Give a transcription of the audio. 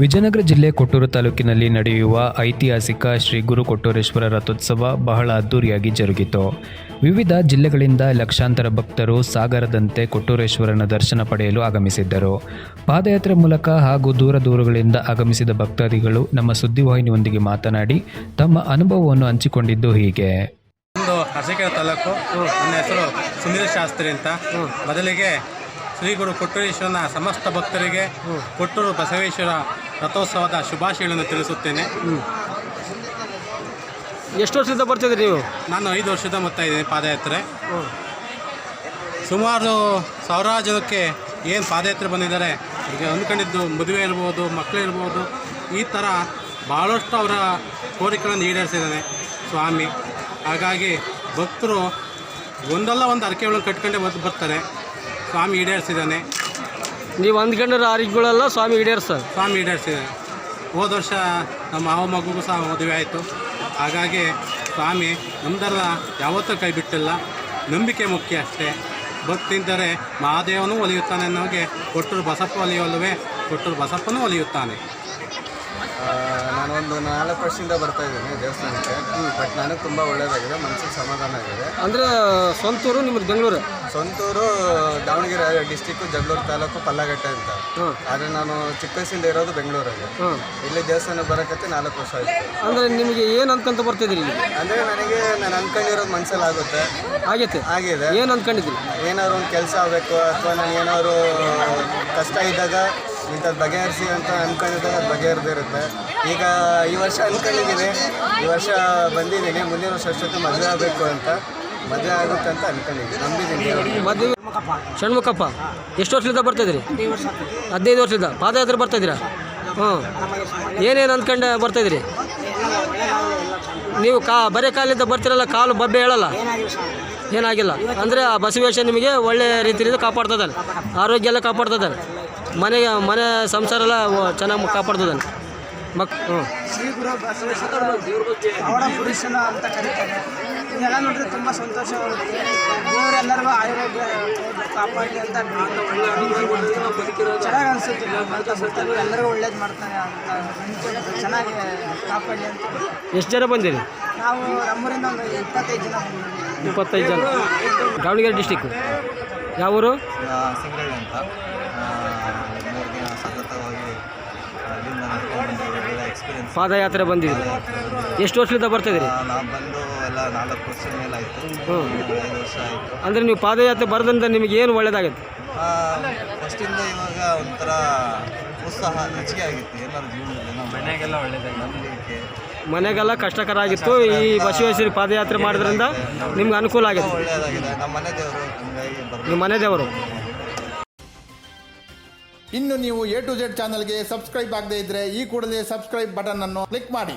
ವಿಜಯನಗರ ಜಿಲ್ಲೆ ಕೊಟ್ಟೂರು ತಾಲೂಕಿನಲ್ಲಿ ನಡೆಯುವ ಐತಿಹಾಸಿಕ ಶ್ರೀ ಗುರು ಕೊಟ್ಟೂರೇಶ್ವರ ರಥೋತ್ಸವ ಬಹಳ ಅದ್ದೂರಿಯಾಗಿ ಜರುಗಿತು. ವಿವಿಧ ಜಿಲ್ಲೆಗಳಿಂದ ಲಕ್ಷಾಂತರ ಭಕ್ತರು ಸಾಗರದಂತೆ ಕೊಟ್ಟೂರೇಶ್ವರನ ದರ್ಶನ ಪಡೆಯಲು ಆಗಮಿಸಿದ್ದರು. ಪಾದಯಾತ್ರೆ ಮೂಲಕ ಹಾಗೂ ದೂರ ದೂರಗಳಿಂದ ಆಗಮಿಸಿದ ಭಕ್ತಾದಿಗಳು ನಮ್ಮ ಸುದ್ದಿವಾಹಿನಿಯೊಂದಿಗೆ ಮಾತನಾಡಿ ತಮ್ಮ ಅನುಭವವನ್ನು ಹಂಚಿಕೊಂಡಿದ್ದು ಹೀಗೆ. ತಾಲೂಕು ನನ್ನ ಹೆಸರು ಸುನೀಲ್ ಶಾಸ್ತ್ರಿ ಅಂತ. ಮೊದಲಿಗೆ ಶ್ರೀ ಗುರು ಕೊಟ್ಟೂರೇಶ್ವರನ ಸಮಸ್ತ ಭಕ್ತರಿಗೆ ಕೊಟ್ಟೂರು ಬಸವೇಶ್ವರ ರಥೋತ್ಸವದ ಶುಭಾಶಯಗಳನ್ನು ತಿಳಿಸುತ್ತೇನೆ. ಎಷ್ಟು ವರ್ಷದಿಂದ ಬರ್ತಿದ್ರಿ ನೀವು? ನಾನು ಐದು ವರ್ಷದ ಮೊತ್ತ ಇದ್ದೀನಿ ಪಾದಯಾತ್ರೆ. ಸುಮಾರು ಸಾವಿರಾರು ಜನಕ್ಕೆ ಏನು ಪಾದಯಾತ್ರೆ ಬಂದಿದ್ದಾರೆ ಅವ್ರಿಗೆ ಅಂದ್ಕೊಂಡಿದ್ದು ಮದುವೆ ಇರ್ಬೋದು ಮಕ್ಕಳು ಇರ್ಬೋದು ಈ ಥರ ಭಾಳಷ್ಟು ಅವರ ಕೋರಿಕೆಗಳನ್ನು ಈಡೇರಿಸಿದ್ದಾನೆ ಸ್ವಾಮಿ. ಹಾಗಾಗಿ ಭಕ್ತರು ಒಂದಲ್ಲ ಒಂದು ಅರಕೆಗಳನ್ನು ಕಟ್ಕೊಂಡೇ ಬಂದು ಬರ್ತಾರೆ. ಸ್ವಾಮಿ ಈಡೇರಿಸಿದ್ದಾನೆ. ನೀವು ಅಂದ್ಕೊಂಡಿರೋ ಆರೋಗ್ಯಗಳೆಲ್ಲ ಸ್ವಾಮಿ ಈಡೇರಿಸ್ತಾರೆ. ಸ್ವಾಮಿ ಈಡೇರಿಸಿದ್ದಾನೆ ಹೋದ ವರ್ಷ ನಮ್ಮ ಮಾವ ಮಗುಗೂ ಸಹ ಮದುವೆ ಆಯಿತು. ಹಾಗಾಗಿ ಸ್ವಾಮಿ ನಮ್ದೆಲ್ಲ ಯಾವತ್ತೂ ಕೈ ಬಿಟ್ಟಿಲ್ಲ. ನಂಬಿಕೆ ಮುಖ್ಯ ಅಷ್ಟೇ. ಭಕ್ತಿದ್ದರೆ ಮಹಾದೇವನೂ ಒಲಿಯುತ್ತಾನೆ ಅನ್ನೋಗೆ ಕೊಟ್ಟರು ಬಸಪ್ಪ ಒಲಿಯಲ್ಲವೇ ಕೊಟ್ಟರು ಬಸಪ್ಪನೂ ಒಲಿಯುತ್ತಾನೆ. ನಾನೊಂದು ನಾಲ್ಕು ವರ್ಷದಿಂದ ಬರ್ತಾ ಇದ್ದೀನಿ ದೇವಸ್ಥಾನಕ್ಕೆ. ಬಟ್ ನನಗೆ ತುಂಬ ಒಳ್ಳೆಯದಾಗಿದೆ ಮನಸ್ಸಿಗೆ ಸಮಾಧಾನ ಆಗಿದೆ. ಅಂದರೆ ಸ್ವಂತೂರು ನಿಮ್ಮದು ಬೆಂಗಳೂರು? ಸ್ವಂತೂರು ದಾವಣಗೆರೆ ಡಿಸ್ಟಿಕ್ಕು ಜಗಳೂರು ತಾಲೂಕು ಪಲ್ಲಗಟ್ಟೆ ಅಂತ. ಆದ್ರೆ ನಾನು ಚಿಕ್ಕ ವಯಸ್ಸಿಂದ ಇರೋದು ಬೆಂಗಳೂರಲ್ಲಿ. ಹ್ಞೂ ಇಲ್ಲಿ ದೇವಸ್ಥಾನ ಬರೋಕತ್ತೆ ನಾಲ್ಕು ವರ್ಷ ಆಯಿತು. ಅಂದ್ರೆ ನಿಮಗೆ ಏನು ಅನ್ಕೊಂತ ಬರ್ತಿದ್ರಿ ಅಂದ್ರೆ ಅಂದರೆ ನನಗೆ ನಾನು ಅನ್ಕೊಂಡಿರೋದು ಮನಸ್ಸಲ್ಲಿ ಆಗುತ್ತೆ. ಆಗೈತೆ ಆಗಿದೆ. ಏನು ಅನ್ಕೊಂಡಿದ್ರಿ ಏನಾದ್ರು ಒಂದು ಕೆಲಸ ಆಗಬೇಕು ಅಥವಾ ನಾನು ಏನಾದ್ರು ಕಷ್ಟ ಇದ್ದಾಗ ಇಂಥದ್ದು ಬಗೆಹರಿಸಿ ಅಂತ ಅನ್ಕೊಂಡಿದ್ದಾಗ ಅದು ಬಗೆಹರಿದಿರುತ್ತೆ ಈಗ ಈ ವರ್ಷ ಅನ್ಕೊಂಡಿದ್ದೀನಿ. ಈ ವರ್ಷ ಬಂದಿದ್ದೀನಿ. ಮುಂದಿನ ವರ್ಷ ಅಷ್ಟೊತ್ತು ಮದುವೆ ಆಗಬೇಕು ಅಂತ. ಮದುವೆ ಆಗುತ್ತೆ ಅಂತ ನಂಬಿದ್ದೀನಿ. ಮದುವೆ ಷಣ್ಮುಖಪ್ಪ. ಎಷ್ಟು ವರ್ಷದಿಂದ ಬರ್ತಿದ್ರಿ ಹದಿನೈದು ವರ್ಷದಿಂದ. ಪಾದಯಾತ್ರೆ ಬರ್ತಾಯಿದ್ದೀರಾ ಹ್ಞೂ. ಏನೇನು ಅಂದ್ಕೊಂಡು ಬರ್ತಾಯಿದ್ರಿ ನೀವು ಕಾ ಬರೀ ಕಾಲಿಂದ ಬರ್ತಿರಲ್ಲ ಕಾಲು ಬಬ್ಬೆ ಹೇಳಲ್ಲ? ಏನಾಗಿಲ್ಲ. ಅಂದರೆ ಆ ಬಸವೇಶ ನಿಮಗೆ ಒಳ್ಳೆ ರೀತಿಯಿಂದ ಕಾಪಾಡ್ತದಾನೆ. ಆರೋಗ್ಯ ಎಲ್ಲ ಕಾಪಾಡ್ತದಾನೆ. ಮನೆಗೆ ಮನೆ ಸಂಸಾರ ಎಲ್ಲ ಚೆನ್ನಾಗಿ ಕಾಪಾಡ್ತದಾನೆ. ಮಕ್ ಹ್ಞೂ. ಇದೆಲ್ಲ ನೋಡಿದ್ರೆ ತುಂಬ ಸಂತೋಷವಾಗುತ್ತೆ. ದೇವರೆಲ್ಲರಿಗೂ ಆಯುರ್ವೇದ ಕಾಪಾಡಿ ಅಂತ ಚೆನ್ನಾಗಿ ಅನಿಸುತ್ತೆ. ಭಕ್ತರು ಎಲ್ಲರಿಗೂ ಒಳ್ಳೇದು ಮಾಡ್ತಾರೆ ಅಂತ ಚೆನ್ನಾಗಿ ಕಾಪಾಡಿ ಅಂತ. ಎಷ್ಟು ಜನ ಬಂದಿರಿ? ನಾವು ನಮ್ಮೂರಿಂದ ಒಂದು ಇಪ್ಪತ್ತೈದು ಜನ ಬಂದಿದ್ದೀವಿ. ಇಪ್ಪತ್ತೈದು ಜನ. ದಾವಣಗೆರೆ ಡಿಸ್ಟಿಕ್ಕು ಯಾವ ಊರು? ಸಿಂಗಳ್ಳಿ ಅಂತ. ಮೂರು ದಿನ ಸತತವಾಗಿ ಅಲ್ಲಿಂದ ಎಕ್ಸ್ಪೀರಿಯನ್ಸ್ ಪಾದಯಾತ್ರೆ ಬಂದಿದ್ದೀವಿ ಎಷ್ಟು ವರ್ಷದಿಂದ ಬರ್ತಿದ್ದೀರಿ ನಾನು ಬಂದು ಎಲ್ಲ ನಾಲ್ಕು ವರ್ಷ ಮೇಲೆ ಆಯಿತು. ಐದು ವರ್ಷ ಆಯಿತು. ಅಂದರೆ ನೀವು ಪಾದಯಾತ್ರೆ ಬರೋದ್ರಿಂದ ನಿಮಗೆ ಏನು ಒಳ್ಳೇದಾಗುತ್ತೆ? ಫಸ್ಟಿಂದ ಇವಾಗ ಒಂಥರ ಉತ್ಸಾಹ ಹೆಚ್ಚಿಗೆ ಆಗಿತ್ತು ಎಲ್ಲರ ಜೀವನದಲ್ಲಿ ನಮ್ಮ ಮನೆಗೆಲ್ಲ ಒಳ್ಳೆಯದಾಗಿದೆ ನಂಬಿಕೆ. ಮನೆಗೆಲ್ಲ ಕಷ್ಟಕರ ಆಗಿತ್ತು ಈ ಬಸವೇಶ್ವರಿ ಪಾದಯಾತ್ರೆ ಮಾಡೋದ್ರಿಂದ ನಿಮ್ಗೆ ಅನುಕೂಲ ಆಗಿದೆ. ಒಳ್ಳೆಯದಾಗಿದೆ ನಮ್ಮ ಮನೆ ದೇವರು ಹಂಗಾಗಿ ಬರ್ಬೇಕು. ನಿಮ್ಮ ಮನೆ ದೇವರು. ಇನ್ನು ನೀವು ಎ ಟು ಜೆಡ್ ಚಾನಲ್ಗೆ ಸಬ್ಸ್ಕ್ರೈಬ್ ಆಗದೇ ಇದ್ರೆ ಈ ಕೂಡಲೇ ಸಬ್ಸ್ಕ್ರೈಬ್ ಬಟನ್ ಅನ್ನು ಕ್ಲಿಕ್ ಮಾಡಿ.